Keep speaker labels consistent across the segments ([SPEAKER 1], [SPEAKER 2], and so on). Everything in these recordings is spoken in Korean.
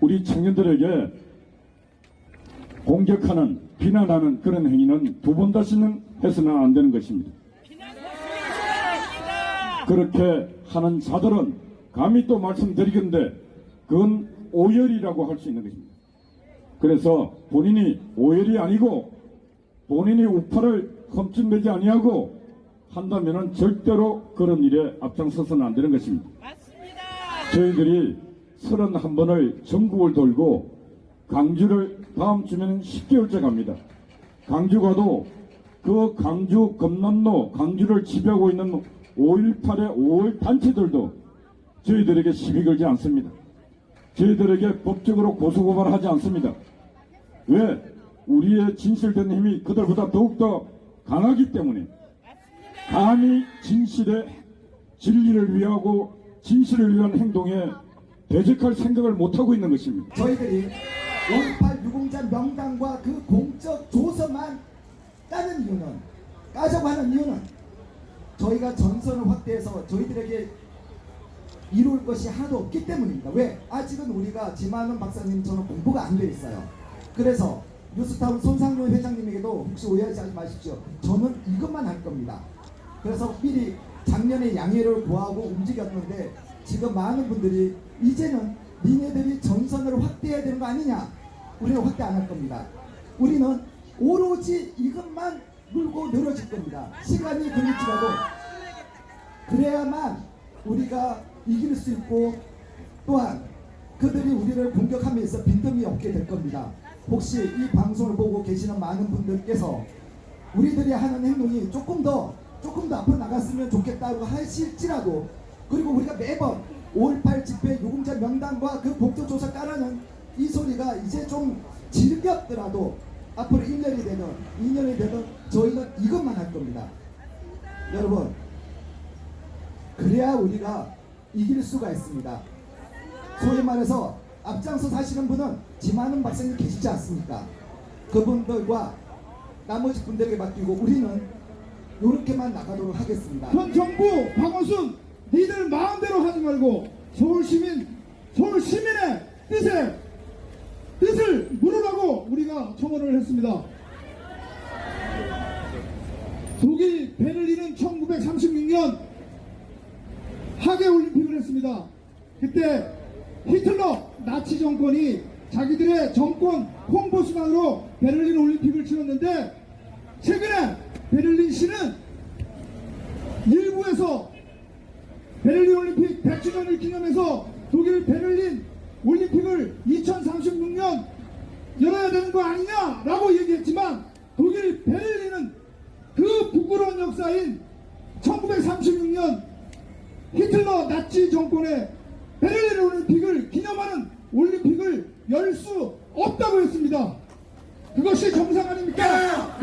[SPEAKER 1] 우리 청년들에게 공격하는 비난하는 그런 행위는 두 번 다시는 해서는 안 되는 것입니다. 그렇게 하는 자들은 감히 또 말씀드리건데 그건 오열이라고 할 수 있는 것입니다. 그래서 본인이 오열이 아니고 본인이 우파를 흠집내지 아니하고 한다면은 절대로 그런 일에 앞장서서는 안 되는 것입니다. 저희들이 31번을 전국을 돌고 강주를 다음 주면 10개월째 갑니다. 강주 가도 그 강주 검남로 강주를 지배하고 있는 5.18의 5월 단체들도 저희들에게 시비 걸지 않습니다. 저희들에게 법적으로 고소고발하지 않습니다. 왜? 우리의 진실된 힘이 그들보다 더욱더 강하기 때문에 감히 진실의 진리를 위하고 진실을 위한 행동에 대적할 생각을 못하고 있는 것입니다.
[SPEAKER 2] 저희들이 5.18 유공자 명단과 그 공적 조서만 까는 이유는 까자고 하는 이유는 저희가 전선을 확대해서 저희들에게 이룰 것이 하나도 없기 때문입니다. 왜? 아직은 우리가 지만원 박사님처럼 공부가 안 돼 있어요. 그래서 뉴스타운 손상용 회장님에게도 혹시 오해하지 마십시오. 저는 이것만 할 겁니다. 그래서 미리 작년에 양해를 구하고 움직였는데 지금 많은 분들이 이제는 니네들이 전선을 확대해야 되는 거 아니냐? 우리는 확대 안 할 겁니다. 우리는 오로지 이것만 물고 늘어질 겁니다. 시간이 걸릴지라도 그래야만 우리가 이길 수 있고 또한 그들이 우리를 공격하면서 빈틈이 없게 될 겁니다. 혹시 이 방송을 보고 계시는 많은 분들께서 우리들이 하는 행동이 조금 더 조금 더 앞으로 나갔으면 좋겠다고 하실지라도 그리고 우리가 매번 5.18 집회 유공자 명단과 그 복도조사 까라는 이 소리가 이제 좀 질겼더라도 앞으로 1년이 되든 2년이 되든 저희는 이것만 할 겁니다. 여러분 그래야 우리가 이길 수가 있습니다. 소위 말해서 앞장서 사시는 분은 지만은 박사님 계시지 않습니까? 그분들과 나머지 분들에게 맡기고 우리는 이렇게만 나가도록 하겠습니다.
[SPEAKER 3] 현 정부 박원순 니들 마음대로 하지 말고 서울 시민 서울 시민의 뜻에 뜻을 물으라고 우리가 청원을 했습니다. 독일 베를린은 1936년 하계 올림픽을 했습니다. 그때 히틀러 나치 정권이 자기들의 정권 홍보 수단으로 베를린 올림픽을 치렀는데 최근에 베를린 시는 일부에서 베를린 올림픽 100주년을 기념해서 독일 베를린 올림픽을 2036년 열어야 되는 거 아니냐라고 얘기했지만 독일 베를린은 그 부끄러운 역사인 1936년 히틀러 나치 정권의 베를린 올림픽을 기념하는 올림픽을 열 수 없다고 했습니다. 그것이 정상 아닙니까?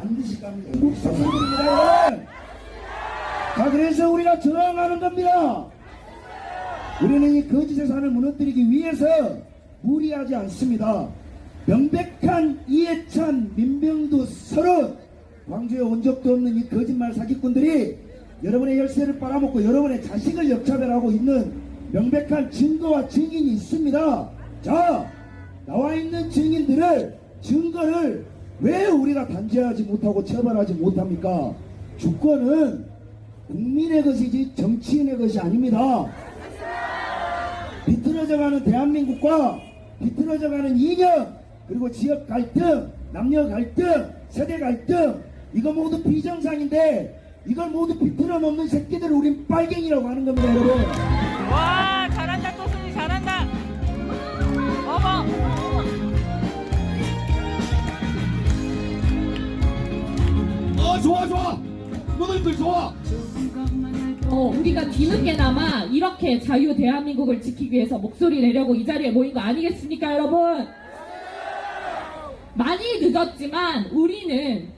[SPEAKER 2] 반드시 갑니다.
[SPEAKER 4] 국사선입니다 여러분. 자 그래서 저항하는 겁니다. 우리는 이 거짓 세상을 무너뜨리기 위해서 무리하지 않습니다. 명백한 이해찬, 민병두, 서로 광주에 온 적도 없는 이 거짓말 사기꾼들이 여러분의 열쇠를 빨아먹고 여러분의 자식을 역차별하고 있는 명백한 증거와 증인이 있습니다. 자, 나와 있는 증인들을 증거를 왜 우리가 단죄하지 못하고 처벌하지 못합니까? 주권은 국민의 것이지 정치인의 것이 아닙니다. 비틀어져가는 대한민국과 비틀어져가는 이념 그리고 지역 갈등, 남녀 갈등, 세대 갈등 이거 모두 비정상인데 이걸 모두 비틀어 놓는 새끼들 을 우린 빨갱이라고 하는 겁니다, 여러분.
[SPEAKER 5] 와 잘한다 또순이 잘한다 어머
[SPEAKER 3] 어 좋아 좋아 너희들 좋아
[SPEAKER 6] 어, 우리가 뒤늦게나마 이렇게 자유 대한민국을 지키기 위해서 목소리 내려고 이 자리에 모인 거 아니겠습니까, 여러분? 많이 늦었지만 우리는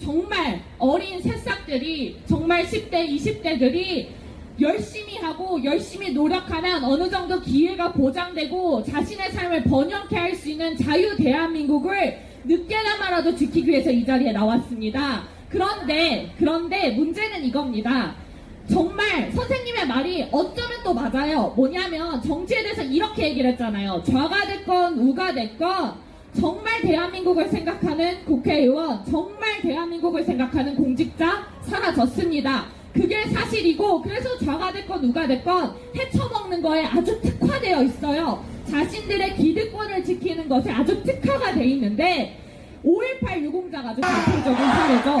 [SPEAKER 6] 정말 어린 새싹들이 정말 10대, 20대들이 열심히 하고 열심히 노력하면 어느 정도 기회가 보장되고 자신의 삶을 번영케 할 수 있는 자유 대한민국을 늦게나마라도 지키기 위해서 이 자리에 나왔습니다. 그런데 그런데 문제는 이겁니다. 정말 선생님의 말이 어쩌면 또 맞아요. 뭐냐면 정치에 대해서 이렇게 얘기를 했잖아요. 좌가 됐건 우가 됐건 정말 대한민국을 생각하는 국회의원, 정말 대한민국을 생각하는 공직자 사라졌습니다. 그게 사실이고 그래서 좌가 됐건 우가 됐건 헤쳐먹는 거에 아주 특화되어 있어요. 자신들의 기득권을 지키는 것에 아주 특화가 돼 있는데 5.18 유공자가 아주 대표적인 사례죠.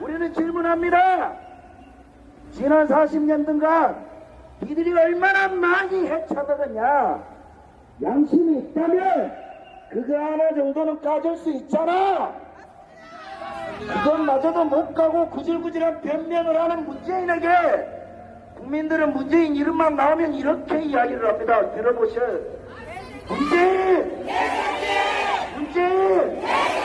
[SPEAKER 7] 우리는 질문합니다. 지난 40년 등간 니들이 얼마나 많이 헤쳐먹었냐? 양심이 있다면 그거 하나 정도는 까줄 수 있잖아. 그것마저도 못 가고 구질구질한 변명을 하는 문재인에게 국민들은 문재인 이름만 나오면 이렇게 이야기를 합니다. 들어보셔. 문재인! 문재인!